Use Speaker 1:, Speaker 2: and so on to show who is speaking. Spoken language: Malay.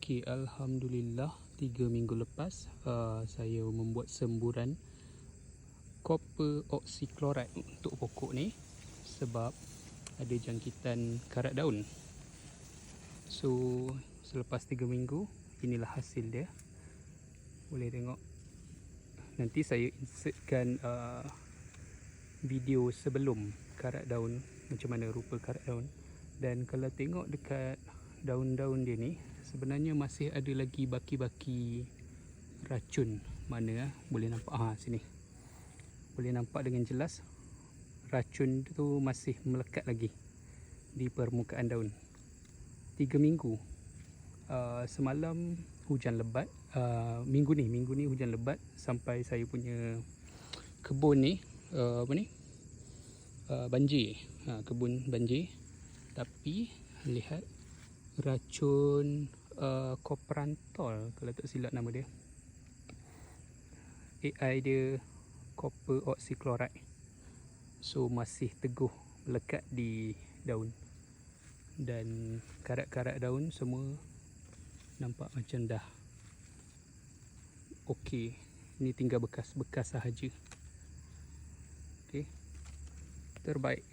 Speaker 1: Okey, Alhamdulillah tiga minggu lepas uh, saya membuat semburan copper oxychloride untuk pokok ni sebab ada jangkitan karat daun. So, selepas tiga minggu, inilah hasil dia. Boleh tengok. Nanti saya insertkan uh, video sebelum karat daun, macam mana rupa karat daun. Dan kalau tengok dekat daun-daun dia ni, sebenarnya masih ada lagi baki-baki racun. Mana ah boleh nampak? Ha sini. Boleh nampak dengan jelas racun tu masih melekat lagi di permukaan daun. 3 minggu. Uh, semalam hujan lebat. Uh, minggu ni minggu ni hujan lebat sampai saya punya kebun ni uh, apa ni? Uh, banjir. Ha, kebun banjir. Tapi lihat racun uh, koprantol. Kalau tak silap nama dia. AI dia copper oxychloride. So masih teguh melekat di daun. Dan karat-karat daun semua nampak macam dah okey. Ni tinggal bekas-bekas sahaja. Okey. Terbaik